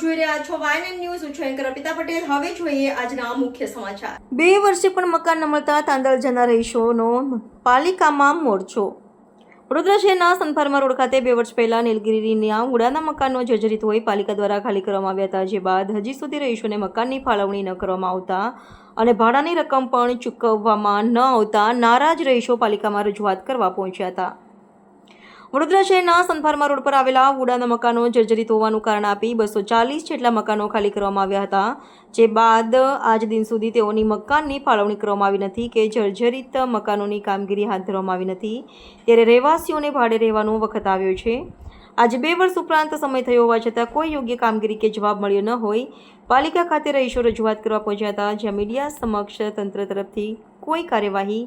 જોઈ રહ્યા છો વાયન ન્યૂઝ. હું છું પટેલ. હવે જોઈએ આજના મુખ્ય સમાચાર. બે વર્ષે પણ મકાન ન મળતા તાંદળ જનાર રહીશોનો પાલિકામાં મોરચો. વડોદરા શહેરના સનફાર્મા રોડ ખાતે બે વર્ષ પહેલા નીલગીરીના ઉડાના મકાનો જર્જરિત હોય પાલિકા દ્વારા ખાલી કરવામાં આવ્યા હતા. જે બાદ હજી સુધી રહીશોને મકાનની ફાળવણી ન કરવામાં આવતા અને ભાડાની રકમ પણ ચૂકવવામાં ન આવતા નારાજ રહીશો પાલિકામાં રજૂઆત કરવા પહોંચ્યા હતા. વડોદરા શહેરના સનફાર્મા રોડ પર આવેલા વુડાના મકાનો જર્જરિત હોવાનું કારણ આપી બસો ચાલીસ જેટલા મકાનો ખાલી કરવામાં આવ્યા હતા, જે બાદ આજ દિન સુધી તેઓની મકાનની ફાળવણી કરવામાં આવી નથી કે જર્જરિત મકાનોની કામગીરી હાથ ધરવામાં આવી નથી. ત્યારે રહેવાસીઓને ભાડે રહેવાનો વખત આવ્યો છે. આજે બે વર્ષ ઉપરાંત સમય થયો હોવા છતાં કોઈ યોગ્ય કામગીરી કે જવાબ મળ્યો ન હોય. પાલિકા ખાતે રહીશો રજૂઆત કરવા પહોંચ્યા હતા, જ્યાં મીડિયા સમક્ષ તંત્ર તરફથી કોઈ કાર્યવાહી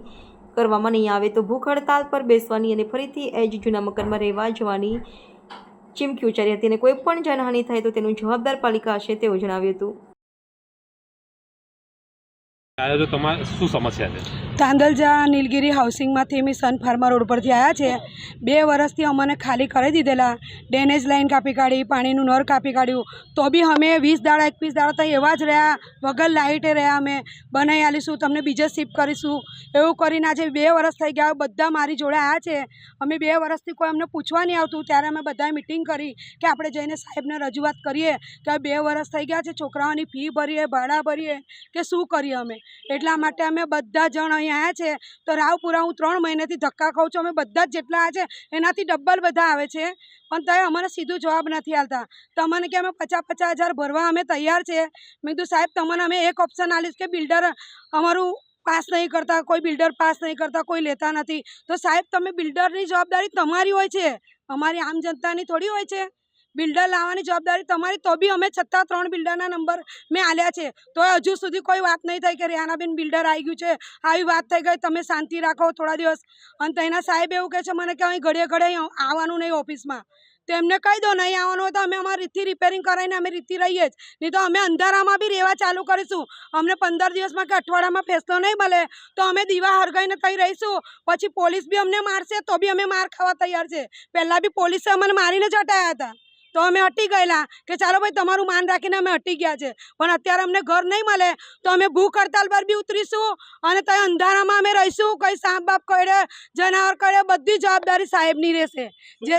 કરવામાં નહીં આવે તો ભૂખ હડતાલ પર બેસવાની અને ફરીથી એ જ જૂના મકાનમાં રહેવા જવાની ચીમકી ઉચ્ચારી હતી અને કોઈ પણ જાનહાનિ થાય તો તેનું જવાબદાર પાલિકા હશે તેવું જણાવ્યું હતું. શું સમસ્યા છે? તાંદલજા, નીલગીરી હાઉસિંગમાંથી અમે સન ફાર્મા રોડ પરથી આવ્યા છે. બે વર્ષથી અમને ખાલી કરી દીધેલા. ડેનેજ લાઈન કાપી કાઢી, પાણીનું નળ કાપી કાઢ્યું. તો બી અમે વીસ દાડા, એકવીસ દાડા તો એવા જ રહ્યા. વગર લાઇટે રહ્યા અમે. બનાવી આલીશું, તમને બીજે શિફ્ટ કરીશું. એવું કરીને આજે બે વર્ષ થઈ ગયા. બધા મારી જોડે આવ્યા છે. અમે બે વર્ષથી કોઈ અમને પૂછવા નહીં આવતું. ત્યારે અમે બધાએ મિટિંગ કરી કે આપણે જઈને સાહેબને રજૂઆત કરીએ કે બે વર્ષ થઈ ગયા છે. છોકરાઓની ફી ભરીએ, ભાડા ભરીએ કે શું કરીએ અમે? એટલા માટે અમે બધા જણ અહીં આવ્યા છે. તો રાવપુરા હું ત્રણ મહિનેથી ધક્કા ખાઉં છું. અમે બધા જ જેટલા આવ્યા છે, એનાથી ડબ્બલ બધા આવે છે. પણ તોય અમને સીધું જવાબ નથી આવતા તમને કે અમે પચાસ પચાસ હજાર ભરવા અમે તૈયાર છે. મેં કીધું, સાહેબ, તમને અમે એક ઓપ્શન આલીશ કે બિલ્ડર અમારું પાસ નહીં કરતા, કોઈ બિલ્ડર પાસ નહીં કરતા, કોઈ લેતા નથી. તો સાહેબ, તમે બિલ્ડરની જવાબદારી તમારી હોય છે. અમારી આમ જનતાની થોડી હોય છે. બિલ્ડર લાવવાની જવાબદારી તમારી, તો બી અમે છતાં ત્રણ બિલ્ડરના નંબર મેં આલ્યા છે. તો હજુ સુધી કોઈ વાત નહીં થઈ કે રેહાનાબેન બિલ્ડર આવી ગયું છે. આવી વાત થઈ ગઈ, તમે શાંતિ રાખો થોડા દિવસ. અને તેના સાહેબ એવું કહે છે, મને કે અહીં ઘડીએ ઘડીએ આવવાનું નહીં ઓફિસમાં. તો એમને કહી દો, નહીં આવવાનું હોય તો અમે અમારી રીતથી રિપેરિંગ કરાવીને અમે રીતથી રહીએ જ. નહીં તો અમે અંધારામાં બી રહેવા ચાલુ કરીશું. અમને પંદર દિવસમાં કે અઠવાડિયામાં ફેસલો નહીં મળે તો અમે દીવા હરગાઈને થઈ રહીશું. પછી પોલીસ બી અમને મારશે, તો બી અમે માર ખાવા તૈયાર છે. પહેલાં બી પોલીસે અમને મારીને જ હતા. તો અમે હટી ગયેલા કે ચાલો ભાઈ તમારું માન રાખીને અમે હટી ગયા છે. પણ અત્યારે અમને ઘર નહીં મળે તો અમે ભૂખ હડતાલ પર બી ઉતરીશું અને ત્યાં અંધારામાં અમે રહીશું કઈ સાપ બાપ કરે જનાવર કરડે બધી જવાબદારી સાહેબની રહેશે. જે?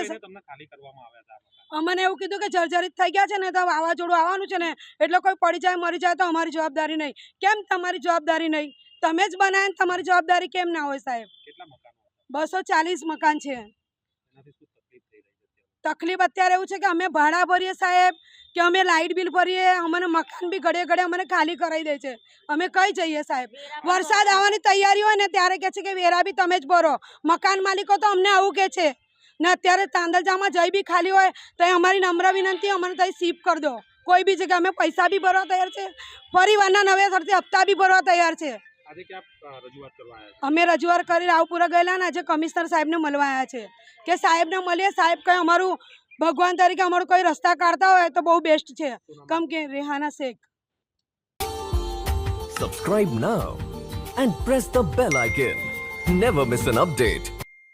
અમને એવું કીધું કે જર્જરિત થઈ ગયા છે ને તો વાવાઝોડું આવવાનું છે ને એટલે કોઈ પડી જાય મરી જાય તો અમારી જવાબદારી નહીં. કેમ તમારી જવાબદારી નહીં? તમે જ બનાવે ને તમારી જવાબદારી કેમ ના હોય સાહેબ? બસો ચાલીસ મકાન છે એનાથી શું તકલીફ થઈ રહી છે અત્યારે? તકલીફ અત્યારે એવું છે કે અમે ભાડા ભરીએ સાહેબ કે અમે લાઇટ બિલ ભરીએ અમને મકાન બી ઘડે ઘડે અમને ખાલી કરાવી દે છે. અમે કઈ જઈએ સાહેબ? વરસાદ આવવાની તૈયારી હોય ને ત્યારે કહે છે કે વેરા બી તમે જ ભરો. મકાન માલિકો તો અમને આવું કહે છે. ને અત્યારે તાંદલજામાં જઈ બી ખાલી હોય તો અમારી નમ્ર વિનંતી અમને ત્યાં શિફ્ટ કરી દો. કોઈ બી જગ્યાએ અમે પૈસા બી ભરવા તૈયાર છે. પરિવારના નવેસરથી હપ્તા બી ભરવા તૈયાર છે. આજે ક્યાં રજૂઆત કરવા આવ્યા અમે રજૂઆત કરી રાવપુરા ગયેલા ને આજે કમિશનર સાહેબને મળવા આવ્યા છે. કે સાહેબને મળીએ સાહેબ કંઈ અમારું ભગવાન તરીકે અમારું કોઈ રસ્તા કાઢતા હોય તો બહુ બેસ્ટ છે? કમ કે Rehana Shaikh. Subscribe now and press the bell icon never miss an update.